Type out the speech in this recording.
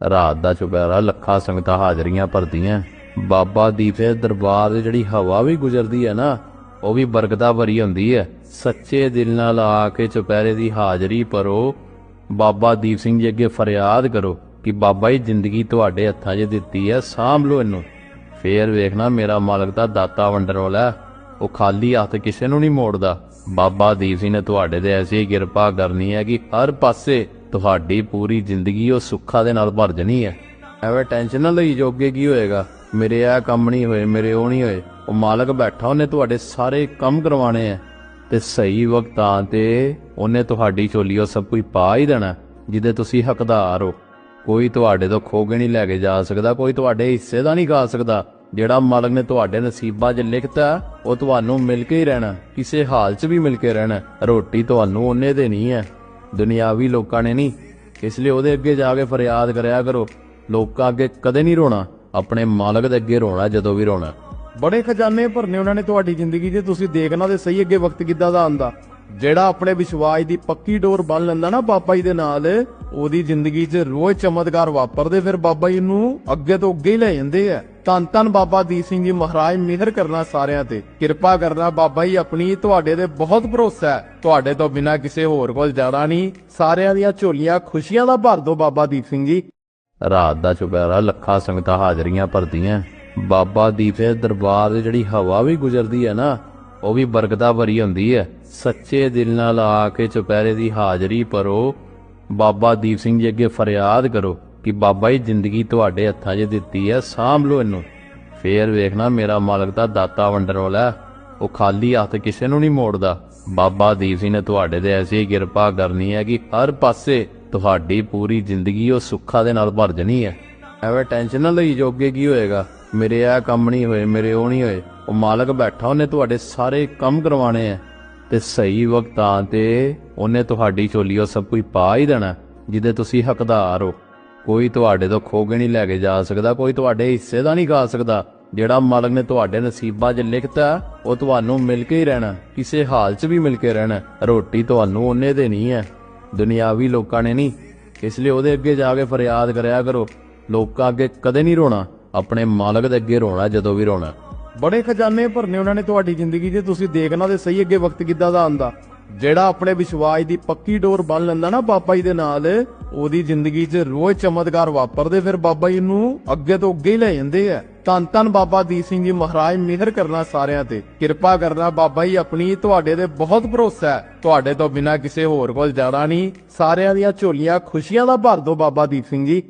ਰਾਤ ਦਾ ਚੁਪਹਿਰਾ, ਲੱਖਾਂ ਸੰਗਤਾਂ ਹਾਜ਼ਰੀਆਂ ਭਰਦੀਆਂ। ਬਾਬਾ ਦੀਪ ਦਰਬਾਰ ਦੀ ਜਿਹੜੀ ਹਵਾ ਵੀ ਗੁਜ਼ਰਦੀ ਹੈ ਨਾ, ਉਹ ਵੀ ਬਰਕਤਾਂ ਭਰੀ ਹੁੰਦੀ ਹੈ। ਸੱਚੇ ਦਿਲ ਨਾਲ ਆ ਕੇ ਚੁਪਹਿਰੇ ਦੀ ਹਾਜ਼ਰੀ ਭਰੋ। ਬਾਬਾ ਦੀਪ ਸਿੰਘ ਜੀ ਅੱਗੇ ਫਰਿਆਦ ਕਰੋ ਕਿ ਬਾਬਾ ਜੀ ਜ਼ਿੰਦਗੀ ਤੁਹਾਡੇ ਹੱਥਾਂ 'ਚ ਦਿੱਤੀ ਹੈ, ਸਾਂਭ ਲਓ ਇਹਨੂੰ। ਫੇਰ ਵੇਖਣਾ ਮੇਰਾ ਮਾਲਕ ਤਾਂ ਦਾਤਾ ਵੰਡਣ ਵਾਲਾ ਉਹ ਖਾਲੀ ਹੱਥ ਕਿਸੇ ਨੂੰ ਨਹੀਂ ਮੋੜਦਾ। ਬਾਬਾ ਦੀਪ ਸਿੰਘ ਨੇ ਤੁਹਾਡੇ ਤੇ ਐਸੀ ਕਿਰਪਾ ਕਰਨੀ ਹੈ ਕਿ ਹਰ ਪਾਸੇ ਤੁਹਾਡੀ ਪੂਰੀ ਜ਼ਿੰਦਗੀ ਉਹ ਸੁੱਖਾਂ ਦੇ ਨਾਲ ਭਰ ਜਣੀ ਹੈ। ਐਵੇਂ ਟੈਨਸ਼ਨ ਨਾ ਲਈ, ਜੋਗੇ ਕੀ ਹੋਏਗਾ? ਮੇਰੇ ਆ ਕੰਮ ਨਹੀਂ ਹੋਏ, ਮੇਰੇ ਉਹ ਨਹੀਂ ਹੋਏ। ਉਹ ਮਾਲਕ ਬੈਠਾ, ਉਹਨੇ ਤੁਹਾਡੇ ਸਾਰੇ ਕੰਮ ਕਰਵਾਣੇ ਆ ਤੇ ਸਹੀ ਵਕਤਾਂ ਤੇ ਉਹਨੇ ਤੁਹਾਡੀ ਝੋਲੀ ਉਹ ਸਭ ਕੁਝ ਪਾ ਹੀ ਦੇਣਾ, ਜਿਹਦੇ ਤੁਸੀਂ ਹੱਕਦਾਰ ਹੋ। ਕੋਈ ਤੁਹਾਡੇ ਤੋਂ ਖੋਗੇ ਨਹੀਂ ਲੈ ਕੇ ਜਾ ਸਕਦਾ, ਕੋਈ ਤੁਹਾਡੇ ਹਿੱਸੇ ਦਾ ਨਹੀਂ ਖਾ ਸਕਦਾ। ਜਿਹੜਾ ਮਾਲਕ ਨੇ ਤੁਹਾਡੇ ਨਸੀਬਾਂ 'ਚ ਲਿਖਤਾ, ਉਹ ਤੁਹਾਨੂੰ ਮਿਲ ਕੇ ਹੀ ਰਹਿਣਾ, ਕਿਸੇ ਹਾਲ 'ਚ ਵੀ ਮਿਲ ਕੇ ਰਹਿਣਾ। ਰੋਟੀ ਤੁਹਾਨੂੰ ਉਹਨੇ ਦੇਣੀ ਹੈ। ਦੁਨਿਆਵੀ ਲੋਕਾਂ ਨੇ ਨਹੀਂ। ਇਸ ਲਈ ਉਹਦੇ ਅੱਗੇ ਜਾ ਕੇ ਫਰਿਆਦ ਕਰਿਆ ਕਰੋ। ਲੋਕਾਂ ਅੱਗੇ ਕਦੇ ਨਹੀਂ ਰੋਣਾ। ਆਪਣੇ ਮਾਲਕ ਦੇ ਅੱਗੇ ਰੋਣਾ ਜਦੋਂ ਵੀ ਰੋਣਾ ਬੜੇ ਖਜ਼ਾਨੇ ਭਰਨੇ ਉਹਨਾਂ ਨੇ ਤੁਹਾਡੀ ਜ਼ਿੰਦਗੀ 'ਚ ਤੁਸੀਂ ਦੇਖਣਾ ਤੇ ਸਹੀ ਅੱਗੇ ਵਕਤ ਕਿੱਦਾਂ ਦਾ ਆਂਦਾ ਜਿਹੜਾ ਆਪਣੇ ਵਿਸ਼ਵਾਸ ਦੀ ਪੱਕੀ ਡੋਰ ਬੰਨ ਲੈਂਦਾ ਨਾ ਬਾਬਾ ਜੀ ਦੇ ਨਾਲ, ਉਹਦੀ ਜ਼ਿੰਦਗੀ 'ਚ ਰੋਜ਼ ਚਮਤਕਾਰ ਵਾਪਰਦੇ। ਫਿਰ ਬਾਬਾ ਜੀ ਨੂੰ ਅੱਗੇ ਤੋਂ ਅੱਗੇ ਹੀ ਲੈ ਜਾਂਦੇ ਆ। ਧੰਨ ਧੰਨ ਬਾਬਾ ਦੀਪ ਸਿੰਘ ਜੀ ਮਹਾਰਾਜ, ਮਿਹਰ ਕਰਨਾ ਸਾਰਿਆਂ ਤੇ, ਕਿਰਪਾ ਕਰਨਾ ਬਾਬਾ ਜੀ, ਆਪਣੀ ਤੁਹਾਡੇ ਤੇ ਬਹੁਤ ਭਰੋਸਾ ਹੈ। ਤੁਹਾਡੇ ਤੋਂ ਬਿਨਾ ਕਿਸੇ ਹੋਰ ਕੋਲ ਜਾਣਾ ਨਹੀਂ। ਸਾਰਿਆਂ ਦੀਆਂ ਝੋਲੀਆਂ ਖੁਸ਼ੀਆਂ ਦਾ ਭਰ ਦਿਓ ਬਾਬਾ ਦੀਪ ਸਿੰਘ ਜੀ। ਰਾਤ ਦਾ ਚੁਪਹਿਰਾ, ਲੱਖਾਂ ਸੰਗਤਾਂ ਹਾਜ਼ਰੀਆਂ ਭਰਦੀਆਂ। ਬਾਬਾ ਦੀਪ ਦੇ ਦਰਬਾਰ ਦੀ ਜਿਹੜੀ ਹਵਾ ਵੀ ਗੁਜ਼ਰਦੀ ਹੈ ਨਾ, ਉਹ ਵੀ ਬਰਕਤਾਂ ਭਰੀ ਹੁੰਦੀ ਹੈ। ਸੱਚੇ ਦਿਲ ਨਾਲ ਆ ਕੇ ਚੁਪਹਿਰੇ ਦੀ ਹਾਜ਼ਰੀ ਭਰੋ। ਬਾਬਾ ਦੀਪ ਸਿੰਘ ਜੀ ਅੱਗੇ ਫਰਿਆਦ ਕਰੋ। ਕਿ ਬਾਬਾ ਜੀ ਜ਼ਿੰਦਗੀ ਤੁਹਾਡੇ ਹੱਥਾਂ 'ਚ ਦਿੱਤੀ ਹੈ ਸਾਂਭ ਲਓ ਇਹਨੂੰ। ਫੇਰ ਵੇਖਣਾ ਮੇਰਾ ਮਾਲਕ ਤਾਂ ਦਾਤਾ ਵੰਡਣ ਵਾਲਾ ਉਹ ਖਾਲੀ ਹੱਥ ਕਿਸੇ ਨੂੰ ਨਹੀਂ ਮੋੜਦਾ। ਬਾਬਾ ਦੀਪ ਸਿੰਘ ਨੇ ਤੁਹਾਡੇ ਤੇ ਐਸੀ ਕਿਰਪਾ ਕਰਨੀ ਹੈ ਕਿ ਹਰ ਪਾਸੇ ਤੁਹਾਡੀ ਪੂਰੀ ਜ਼ਿੰਦਗੀ ਉਹ ਸੁੱਖਾਂ ਦੇ ਨਾਲ ਭਰ ਜਣੀ ਹੈ। ਐਵੇਂ ਟੈਨਸ਼ਨ ਨਾ ਲਈ, ਜੋਗੇ ਕੀ ਹੋਏਗਾ? ਮੇਰੇ ਇਹ ਕੰਮ ਨਹੀਂ ਹੋਏ, ਮੇਰੇ ਉਹ ਨਹੀਂ ਹੋਏ। ਉਹ ਮਾਲਕ ਬੈਠਾ, ਉਹਨੇ ਤੁਹਾਡੇ ਸਾਰੇ ਕੰਮ ਕਰਵਾਣੇ ਆ ਤੇ ਸਹੀ ਵਕਤਾਂ ਤੇ ਉਹਨੇ ਤੁਹਾਡੀ ਝੋਲੀ ਉਹ ਸਭ ਕੁਝ ਪਾ ਹੀ ਦੇਣਾ, ਜਿਹਦੇ ਤੁਸੀਂ ਹੱਕਦਾਰ ਹੋ। ਕੋਈ ਤੁਹਾਡੇ ਤੋਂ ਖੋ ਕੇ ਨਹੀਂ ਲੈ ਕੇ ਜਾ ਸਕਦਾ, ਕੋਈ ਤੁਹਾਡੇ ਹਿੱਸੇ ਦਾ ਨਹੀਂ ਖਾ ਸਕਦਾ। ਜਿਹੜਾ ਮਾਲਕ ਨੇ ਤੁਹਾਡੇ ਨਸੀਬਾਂ 'ਚ ਲਿਖਤਾ, ਉਹ ਤੁਹਾਨੂੰ ਮਿਲ ਕੇ ਹੀ ਰਹਿਣਾ, ਕਿਸੇ ਹਾਲ 'ਚ ਵੀ ਮਿਲ ਕੇ ਰਹਿਣਾ। ਰੋਟੀ ਤੁਹਾਨੂੰ ਉਹਨੇ ਦੇਣੀ ਹੈ। ਦੁਨਿਆਵੀ ਲੋਕਾਂ ਨੇ ਨਹੀਂ, ਇਸ ਲਈ ਉਹਦੇ ਅੱਗੇ ਜਾ ਕੇ ਫਰਿਆਦ ਕਰਿਆ ਕਰੋ। ਲੋਕਾਂ ਅੱਗੇ ਕਦੇ ਨਹੀਂ ਰੋਣਾ, ਆਪਣੇ ਮਾਲਕ ਦੇ ਅੱਗੇ ਰੋਣਾ ਜਦੋਂ ਵੀ ਰੋਣਾ। ਬੜੇ ਖਜ਼ਾਨੇ ਭਰਨੇ ਉਹਨਾਂ ਨੇ ਤੁਹਾਡੀ ਜ਼ਿੰਦਗੀ 'ਚ, ਤੁਸੀਂ ਦੇਖਣਾ ਤੇ ਸਹੀ ਅੱਗੇ ਵਕਤ ਕਿੱਦਾਂ ਦਾ ਆਂਦਾ ਜਿਹੜਾ ਆਪਣੇ ਵਿਸ਼ਵਾਸ ਦੀ ਪੱਕੀ ਡੋਰ ਬੰਨ ਲੈਂਦਾ ਨਾ ਬਾਬਾ ਜੀ ਦੇ ਨਾਲ ਉਹਦੀ ਜ਼ਿੰਦਗੀ 'ਚ ਰੋਜ਼ ਚਮਤਕਾਰ ਵਾਪਰਦੇ, ਫਿਰ ਬਾਬਾ ਜੀ ਨੂੰ ਅੱਗੇ ਤੋਂ ਅੱਗੇ ਹੀ ਲੈ ਜਾਂਦੇ ਆ। ਧੰਨ ਧੰਨ ਬਾਬਾ ਦੀਪ ਸਿੰਘ ਜੀ ਮਹਾਰਾਜ, ਮਿਹਰ ਕਰਨਾ ਸਾਰਿਆਂ ਤੇ, ਕਿਰਪਾ ਕਰਨਾ ਬਾਬਾ ਜੀ ਆਪਣੀ, ਤੁਹਾਡੇ ਤੇ ਬਹੁਤ ਭਰੋਸਾ ਹੈ। ਤੁਹਾਡੇ ਤੋਂ ਬਿਨਾ ਕਿਸੇ ਹੋਰ ਕੋਲ ਜਾਣਾ ਨਹੀਂ। ਸਾਰਿਆਂ ਦੀਆਂ ਝੋਲੀਆਂ ਖੁਸ਼ੀਆਂ ਦਾ ਭਰ ਦਿਓ ਬਾਬਾ ਦੀਪ ਸਿੰਘ ਜੀ।